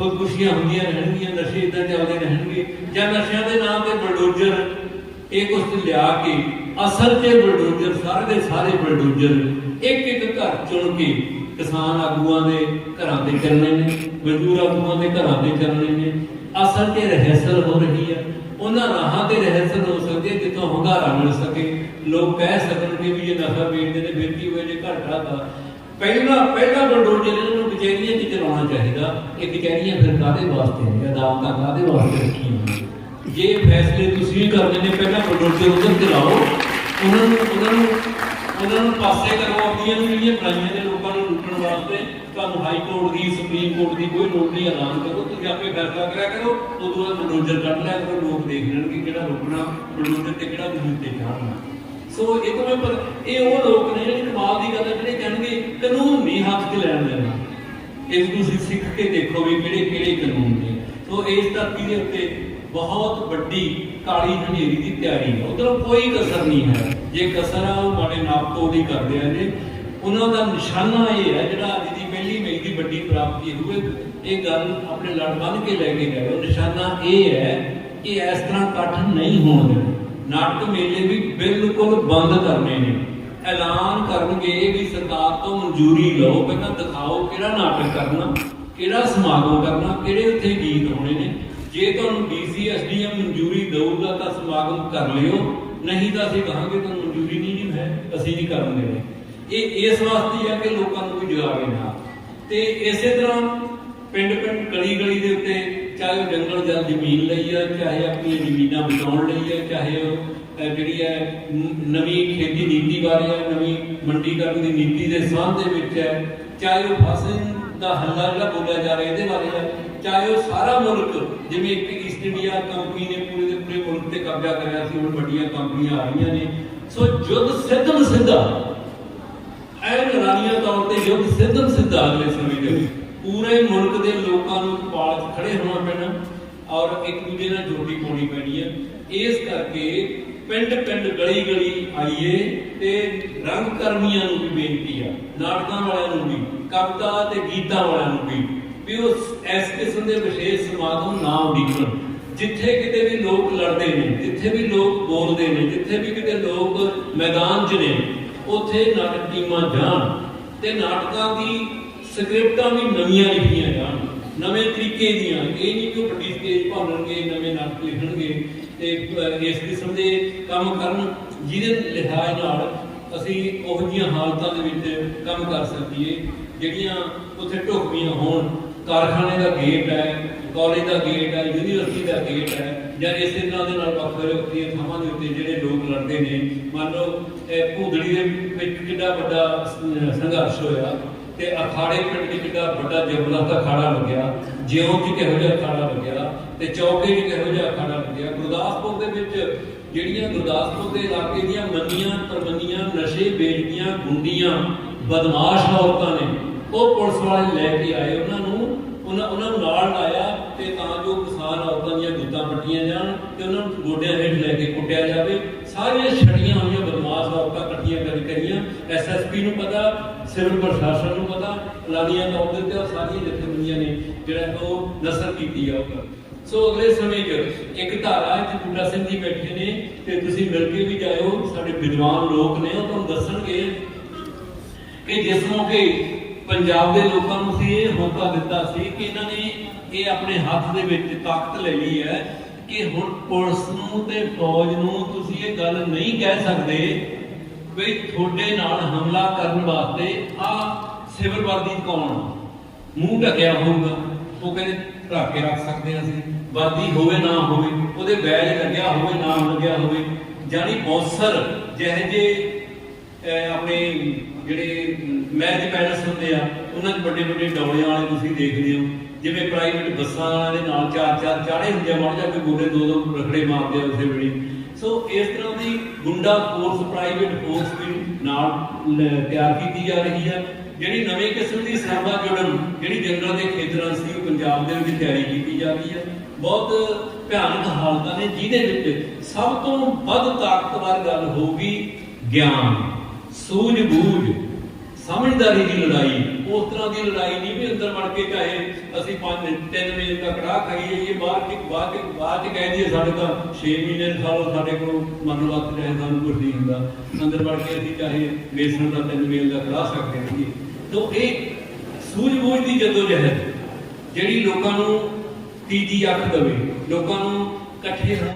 ਖੁਦਕੁਸ਼ੀਆਂ ਹੁੰਦੀਆਂ ਰਹਿਣਗੀਆਂ, ਨਸ਼ੇ ਇਦਾਂ ਚੱਲਦੇ ਰਹਿਣਗੇ। ਜਾਂ ਨਸ਼ਿਆਂ ਦੇ ਨਾਮ ਤੇ ਬਲਡੋਜ਼ਰ, ਇਹ ਕੁਛ ਲਿਆ ਕੇ, ਅਸਲ 'ਚ ਬਲਡੋਜ਼ਰ ਸਾਰੇ ਦੇ ਸਾਰੇ ਬਲਡੋਜ਼ਰ ਇੱਕ ਇੱਕ ਘਰ ਚੁਣ ਕੇ ਕਿਸਾਨ ਆਗੂਆਂ ਦੇ ਘਰਾਂ ਤੇ ਚੱਲਣੇ ਨੇ, ਮਜ਼ਦੂਰ ਆਗੂਆਂ ਦੇ ਘਰਾਂ ਤੇ ਚੱਲਣੇ ਨੇ। ਅਸਲ 'ਚ ਰਹਿਸਲ ਹੋ ਰਹੀ ਹੈ ਉਹਨਾਂ ਰਾਹਾਂ ਤੇ ਰਹਿਸਲ ਹੋ ਸਕਦੀ ਹੈ ਜਿੱਥੋਂ ਹੰਗਾਰਾ ਮਿਲ ਸਕੇ। ਲੋਕ ਕਹਿ ਸਕਣਗੇ ਵੀ ਇਹ ਨਸ਼ਾ ਵੇਚਦੇ ਨੇ ਫਿਰ ਕੀ ਹੋਇਆ ਜੇ ਘਾਟਾ ਦਾ ਪਹਿਲਾ ਪਹਿਲਾ ਬਲਡੋਜ਼ਰ ਇਹਨਾਂ ਨੂੰ ਕਚਹਿਰੀਆਂ 'ਚ ਚਲਾਉਣਾ ਚਾਹੀਦਾ। ਇਹ ਕਚਹਿਰੀਆਂ ਫਿਰ ਕਾਦੇ ਵਾਸਤੇ ਨੇ? ਅਦਾਲਤਾਂ ਕਾਦੇ ਵਾਸਤੇ ਰੱਖੀਆਂ ਜੇ ਫੈਸਲੇ ਤੁਸੀਂ ਕਰਦੇ ਨੇ, ਪਹਿਲਾਂ ਬਲਡੋਜ਼ਰ ਉਧਰ ਚਲਾਓ ਉਹਨਾਂ ਨੂੰ ਉਹਨਾਂ ਨੂੰ ਉਹਨਾਂ ਨੂੰ ਪਾਸੇ ਕਰੋ ਆਪਣੀਆਂ ਜਿਹੜੀਆਂ ਬਣਾਈਆਂ ਨੇ ਲੋਕਾਂ ਨੂੰ ਲੁੱਟਣ ਵਾਸਤੇ, ਤੁਹਾਨੂੰ ਹਾਈ ਕੋਰਟ ਦੀ, ਸੁਪਰੀਮ ਕੋਰਟ ਦੀ ਕੋਈ ਲੋੜ ਨਹੀਂ, ਐਲਾਨ ਕਰੋ। ਤੁਸੀਂ ਆਪੇ ਫੈਸਲਾ ਕਰਿਆ ਕਰੋ। ਉਦੋਂ ਬਾਅਦ ਬਲਡੋਜ਼ਰ ਕੱਢ ਲਿਆ ਕਰੋ। ਲੋਕ ਦੇਖ ਲੈਣਗੇ ਕਿਹੜਾ ਰੁਕਣਾ ਬਲਡੋਜ਼ਰ ਤੇ ਕਿਹੜਾ ਜ਼ਮੀਨ ਤੇ ਚੜ੍ਹਨਾ। ਸੋ ਇਹ ਤੋਂ ਪਰ ਇਹ ਉਹ ਲੋਕ ਨੇ ਜਿਹੜੇ ਕਮਾਲ ਦੀ ਗੱਲ ਹੈ, ਜਿਹੜੇ ਕਹਿਣਗੇ ਕਾਨੂੰਨ ਨਹੀਂ ਹੱਥ 'ਚ ਲੈਣ ਦੇਣਾ। ਇਸ ਨੂੰ ਤੁਸੀਂ ਸਿੱਖ ਕੇ ਦੇਖੋ ਵੀ ਕਿਹੜੇ ਕਿਹੜੇ ਕਾਨੂੰਨ ਨੇ। ਸੋ ਇਸ ਧਰਤੀ ਦੇ ਉੱਤੇ ਬਹੁਤ ਵੱਡੀ ਕਾਲੀ ਹਨੇਰੀ ਦੀ ਤਿਆਰੀ ਹੈ। ਉਧਰੋਂ ਕੋਈ ਕਸਰ ਨਹੀਂ ਹੈ। ਜੇ ਕਸਰ ਆ, ਉਹ ਮਾੜੇ ਨਾਪ ਦੀ ਕਰਦੇ ਆ ਨੇ ਉਹਨਾਂ ਦਾ ਨਿਸ਼ਾਨਾ ਇਹ ਹੈ, ਜਿਹੜਾ ਅੱਜ ਦੀ ਪਹਿਲੀ ਮਈ ਦੀ ਵੱਡੀ ਪ੍ਰਾਪਤੀ ਹੋਵੇ ਇਹ ਗੱਲ ਆਪਣੇ ਲੜ ਬੰਨ ਕੇ ਲੈ ਕੇ ਗਏ। ਨਿਸ਼ਾਨਾ ਇਹ ਹੈ ਕਿ ਇਸ ਤਰ੍ਹਾਂ ਇਕੱਠ ਨਹੀਂ ਹੋਣ ਦੇਣਾ। ਨਾਟਕ ਮੇਲੇ ਵੀ ਬਿਲਕੁਲ ਬੰਦ ਕਰਨੇ ਨੇ। ਐਲਾਨ ਕਰਨਗੇ ਵੀ ਸਰਕਾਰ ਤੋਂ ਮਨਜ਼ੂਰੀ ਲਓ। ਪਹਿਲਾਂ ਦਿਖਾਓ ਕਿਹੜਾ ਨਾਟਕ ਕਰਨਾ, ਕਿਹੜਾ ਸਮਾਗਮ ਕਰਨਾ, ਕਿਹੜੇ ਉੱਥੇ ਗੀਤ ਹੋਣੇ ਨੇ। ਜੇ ਤੁਹਾਨੂੰ ਡੀਸੀਐਸਡੀਐਮ ਮਨਜ਼ੂਰੀ ਦੇਊਗਾ ਤਾਂ ਸਮਾਗਮ ਕਰ ਲਿਓ। ਨਹੀਂ ਤਾਂ ਅਸੀਂ ਕਹਾਂਗੇ ਤੁਹਾਨੂੰ ਮਨਜ਼ੂਰੀ ਨਹੀਂ ਜੀ ਹੈ ਅਸੀਂ ਨਹੀਂ ਕਰਨ ਦੇਣੇ ਇਹ ਇਸ ਵਾਸਤੇ ਹੈ ਕਿ ਲੋਕਾਂ ਨੂੰ ਕੋਈ ਜਗਾਵੇ ਨਾ ਤੇ ਇਸੇ ਤਰ੍ਹਾਂ ਪਿੰਡ ਪਿੰਡ ਗਲੀ ਗਲੀ ਦੇ ਉੱਤੇ ਚਾਹੇ ਉਹ ਜੰਗਲ ਜਾਂ ਜ਼ਮੀਨ ਲਈ ਆ, ਚਾਹੇ ਆਪਣੀਆਂ ਜ਼ਮੀਨਾਂ ਬਚਾਉਣ ਲਈ ਆ, ਚਾਹੇ ਉਹ ਜਿਹੜੀ ਹੈ ਨਵੀਂ ਖੇਤੀ ਨੀਤੀ ਬਾਰੇ ਹੈ ਨਵੀਂ ਮੰਡੀਕਰਨ ਦੀ ਨੀਤੀ ਦੇ ਸੰਬੰਧ ਦੇ ਵਿੱਚ ਹੈ, ਚਾਹੇ ਉਹ ਫਸਲ ਦਾ ਹੱਲਾ ਜਿਹੜਾ ਬੋਲਿਆ ਜਾ ਰਿਹਾ ਇਹਦੇ ਬਾਰੇ ਹੈ ਚਾਹੇ ਉਹ ਸਾਰਾ ਮੁਲਕ, ਜਿਵੇਂ ਇੱਕ ਈਸਟ ਇੰਡੀਆ ਕੰਪਨੀ ਨੇ ਪੂਰੇ ਦੇ ਪੂਰੇ ਮੁਲਕ ਤੇ ਕਬਜ਼ਾ ਕਰਿਆ ਸੀ, ਹੁਣ ਵੱਡੀਆਂ ਕੰਪਨੀਆਂ ਆ ਰਹੀਆਂ ਨੇ, ਸੋ ਜੁੱਧ ਸਿੱਧਮ ਸਿੱਧਾ, ਐਨ ਰਾਨੀਆਂ ਤੌਰ ਤੇ ਯੁੱਧ ਸਿੱਧਮ ਸਿੱਧਾ ਅਗਲੇ ਸਮੇਂ ਦੇ ਪੂਰੇ ਮੁਲਕ ਦੇ ਲੋਕਾਂ ਨੂੰ ਪਾਲ ਖੜੇ ਹੋਣਾ ਪੈਣਾ ਔਰ ਇੱਕ ਦੂਜੇ ਨਾਲ ਜੋੜੀ ਪਾਉਣੀ ਪੈਣੀ ਹੈ। ਇਸ ਕਰਕੇ ਪਿੰਡ ਪਿੰਡ ਗਲੀ ਗਲੀ ਆਈਏ ਤੇ ਰੰਗ ਕਰਮੀਆਂ ਨੂੰ ਵੀ ਬੇਨਤੀ ਆ, ਨਾਟਕਾਂ ਵਾਲਿਆਂ ਨੂੰ ਵੀ, ਕਵਿਤਾ ਤੇ ਗੀਤਾਂ ਵਾਲਿਆਂ ਨੂੰ ਵੀ ਵੀ ਉਹ ਇਸ ਕਿਸਮ ਦੇ ਵਿਸ਼ੇਸ਼ ਸਮਾਗਮ ਨਾ ਉਡੀਕਣ। ਜਿੱਥੇ ਕਿਤੇ ਵੀ ਲੋਕ ਲੜਦੇ ਨੇ, ਜਿੱਥੇ ਵੀ ਲੋਕ ਬੋਲਦੇ ਨੇ, ਜਿੱਥੇ ਵੀ ਕਿਤੇ ਲੋਕ ਮੈਦਾਨ 'ਚ ਨੇ, ਉੱਥੇ ਨਾਟਕ ਟੀਮਾਂ ਜਾਣ ਤੇ ਨਾਟਕਾਂ ਦੀ ਸਕ੍ਰਿਪਟਾਂ ਵੀ ਨਵੀਆਂ ਲਿਖੀਆਂ ਜਾਣ, ਨਵੇਂ ਤਰੀਕੇ ਦੀਆਂ। ਇਹ ਨਹੀਂ ਕਿ ਉਹ ਵੱਡੀ ਸਟੇਜ ਭਾਲਣਗੇ, ਨਵੇਂ ਨਾਟਕ ਲਿਖਣਗੇ ਤੇ ਇਸ ਕਿਸਮ ਦੇ ਕੰਮ ਕਰਨ ਜਿਹਦੇ ਲਿਹਾਜ਼ ਨਾਲ ਅਸੀਂ ਉਹ ਜਿਹੀਆਂ ਹਾਲਤਾਂ ਦੇ ਵਿੱਚ ਕੰਮ ਕਰ ਸਕੀਏ, ਜਿਹੜੀਆਂ ਉੱਥੇ ਢੁਕਵੀਆਂ ਹੋਣ। ਕਾਰਖਾਨੇ ਦਾ ਗੇਟ ਹੈ, ਕਾਲਜ ਦਾ ਗੇਟ ਹੈ, ਯੂਨੀਵਰਸਿਟੀ ਦਾ ਗੇਟ ਹੈ, ਜਾਂ ਇਸੇ ਤਰ੍ਹਾਂ ਦੇ ਨਾਲ ਵੱਖਰੇ ਵੱਖਰੀਆਂ ਥਾਵਾਂ ਦੇ ਉੱਤੇ ਜਿਹੜੇ ਲੋਕ ਲੜਦੇ ਨੇ। ਮੰਨ ਲਓ, ਇਹ ਭੂਦੜੀ ਦੇ ਵਿੱਚ ਕਿੰਨਾ ਵੱਡਾ ਸੰਘਰਸ਼ ਹੋਇਆ। ਤੇ ਅਖਾੜੇ ਪਿੰਡ 'ਚ ਕਿੰਨਾ ਵੱਡਾ ਜ਼ਬਰਦਸਤ ਅਖਾੜਾ ਲੱਗਿਆ, ਜਿਉਂ 'ਚ ਕਿਹੋ ਜਿਹਾ ਅਖਾੜਾ ਲੱਗਿਆ ਤੇ ਚੌਕੇ 'ਚ ਕਿਹੋ ਜਿਹਾ ਅਖਾੜਾ ਲੱਗਿਆ, ਗੁਰਦਾਸਪੁਰ ਦੇ ਵਿੱਚ ਜਿਹੜੀਆਂ ਗੁਰਦਾਸਪੁਰ ਦੇ ਇਲਾਕੇ ਦੀਆਂ ਮੰਨੀਆਂ ਪਰਮੰਨੀਆਂ ਨਸ਼ੇ ਵੇਚਦੀਆਂ ਗੁੰਡੀਆਂ, ਬਦਮਾਸ਼ ਔਰਤਾਂ ਨੇ, ਉਹ ਪੁਲਿਸ ਵਾਲੇ ਲੈ ਕੇ ਆਏ ਉਹਨਾਂ ਨੂੰ, ਉਹਨਾਂ ਉਹਨਾਂ ਨੂੰ ਨਾਲ ਲਾਇਆ ਤੇ ਤਾਂ ਜੋ ਕਿਸਾਨ ਔਰਤਾਂ ਦੀਆਂ ਗੁੱਤਾਂ ਪੱਟੀਆਂ ਜਾਣ ਤੇ ਉਹਨਾਂ ਨੂੰ ਗੋਡਿਆਂ ਹੇਠ ਲੈ ਕੇ ਕੁੱਟਿਆ ਜਾਵੇ, ਸਾਰੀਆਂ ਛੜੀਆਂ ਹੋਈਆਂ ਬਦਮਾਸ਼ ਔਰਤਾਂ ਐਸਐਸਪੀ ਨੂੰ ਪਤਾ, ਸਿਵਲ ਪ੍ਰਸ਼ਾਸਨ ਨੂੰ ਪਤਾ ਲਾਨੀਆਂ ਤੌਰ ਦੇ ਉੱਤੇ ਸਾਰੀਆਂ ਜਥੇਬੰਦੀਆਂ ਨੇ ਜਿਹੜਾ ਉਹ ਨਸਰ ਕੀਤੀ ਆ ਉਹ ਸੋ ਅਗਲੇ ਸਮੇਂ 'ਚ ਇੱਕ ਧਾਰਾ ਇੱਥੇ ਬੁੱਢਾ ਸਿੰਘ ਜੀ ਬੈਠੇ ਨੇ ਤੇ ਤੁਸੀਂ ਮਿਲ ਕੇ ਵੀ ਜਾਇਓ, ਸਾਡੇ ਵਿਦਵਾਨ ਲੋਕ ਨੇ, ਉਹ ਤੁਹਾਨੂੰ ਦੱਸਣਗੇ ਕਿ ਜਿਸ ਮੌਕੇ ਪੰਜਾਬ ਦੇ ਲੋਕਾਂ ਨੂੰ ਸੀ ਇਹ ਮੌਕਾ ਦਿੱਤਾ ਸੀ ਕਿ ਇਹਨਾਂ ਨੇ ਇਹ ਆਪਣੇ ਹੱਥ ਦੇ ਵਿੱਚ ਤਾਕਤ ਲੈ ਲਈ ਹੈ ਕਿ ਹੁਣ ਪੁਲਿਸ ਨੂੰ ਤੇ ਫੌਜ ਨੂੰ ਤੁਸੀਂ ਇਹ ਗੱਲ ਨਹੀਂ ਕਹਿ ਸਕਦੇ ਵੀ ਤੁਹਾਡੇ ਨਾਲ ਹਮਲਾ ਕਰਨ ਵਾਸਤੇ ਆ ਸਿਵਲ ਵਰਦੀ ਕੌਣ? ਮੂੰਹ ਢਕਿਆ ਹੋਊਗਾ। ਉਹ ਕਹਿੰਦੇ ਢੱਕ ਕੇ ਰੱਖ ਸਕਦੇ ਹਾਂ ਅਸੀਂ। ਵਰਦੀ ਹੋਵੇ ਨਾ ਹੋਵੇ, ਉਹਦੇ ਬੈਜ ਲੱਗਿਆ ਹੋਵੇ, ਨਾ ਲੱਗਿਆ ਹੋਵੇ। ਜਾਨੀ ਬੌਸਰ ਜਿਹੇ ਜੇ ਆਪਣੇ ਜਿਹੜੇ ਮੈਚ ਪੈਲਸ ਹੁੰਦੇ ਆ, ਉਹਨਾਂ 'ਚ ਵੱਡੇ ਵੱਡੇ ਡੌਲਿਆਂ ਵਾਲੇ ਤੁਸੀਂ ਦੇਖਦੇ ਹੋ। ਜਿਵੇਂ ਪ੍ਰਾਈਵੇਟ ਬੱਸਾਂ ਵਾਲਿਆਂ ਦੇ ਨਾਲ ਚਾਰ ਚਾਰ ਚਾੜੇ ਹੁੰਦੇ ਆ, ਮੜ ਜਾ ਕੇ ਗੋਲੇ ਦੋ ਦੋ ਰਖੜੇ ਮਾਰਦੇ ਆ ਉਸੇ ਵੇਲੇ। ਸੋ ਇਸ ਤਰ੍ਹਾਂ ਦੀ ਗੁੰਡਾ ਫੋਰਸ ਪ੍ਰਾਈਵੇਟ ਫੋਰਸ ਵੀ ਨਾਲ ਤਿਆਰ ਕੀਤੀ ਜਾ ਰਹੀ ਹੈ, ਜਿਹੜੀ ਨਵੇਂ ਕਿਸਮ ਦੀ ਸਰਵਾ ਜੁੜਨ ਜਿਹੜੀ ਜੰਗਲਾਂ ਦੇ ਖੇਤਰਾਂ ਸੀ, ਉਹ ਪੰਜਾਬ ਦੇ ਵਿੱਚ ਤਿਆਰੀ ਕੀਤੀ ਜਾ ਰਹੀ ਹੈ। ਬਹੁਤ ਭਿਆਨਕ ਹਾਲਤਾਂ ਨੇ, ਜਿਹਦੇ ਵਿੱਚ ਸਭ ਤੋਂ ਵੱਧ ਤਾਕਤਵਰ ਗੱਲ ਹੋਊਗੀ ਗਿਆਨ, ਸੂਝ-ਬੂਝ, ਸਮਝਦਾਰੀ ਦੀ ਲੜਾਈ। ਉਸ ਤਰ੍ਹਾਂ ਦੀ ਲੜਾਈ ਨਹੀਂ ਵੀ ਅੰਦਰ ਵੜ ਕੇ ਚਾਹੇ ਅਸੀਂ ਪੰਜ, ਤਿੰਨ ਮਹੀਨੇ ਦਾ ਕੜਾਹ ਖਾਈਏ, ਇਹ ਬਾਅਦ ਚ ਬਾਅਦ ਚ ਬਾਅਦ ਚ ਕਹਿ ਸਾਡੇ ਤਾਂ 6 ਮਹੀਨੇ ਖਾਓ ਸਾਡੇ ਕੋਲ ਮਨ ਵਕਤ ਚਾਹੇ ਸਾਨੂੰ ਕੁਝ ਨਹੀਂ ਹੁੰਦਾ। ਅੰਦਰ ਵੜ ਕੇ ਅਸੀਂ ਚਾਹੇ ਬੇਸਣ ਦਾ ਤਿੰਨ ਮਹੀਨੇ ਦਾ ਕੜਾਹ ਸਕਦੇ ਹਾਂ। ਤੋਂ ਇਹ ਸੂਝ-ਬੂਝ ਦੀ ਜਦੋਜਹਿਦ ਜਿਹੜੀ ਲੋਕਾਂ ਨੂੰ ਤੀਜੀ ਅੱਖ ਦੇਵੇ, ਲੋਕਾਂ ਨੂੰ ਇਕੱਠੇ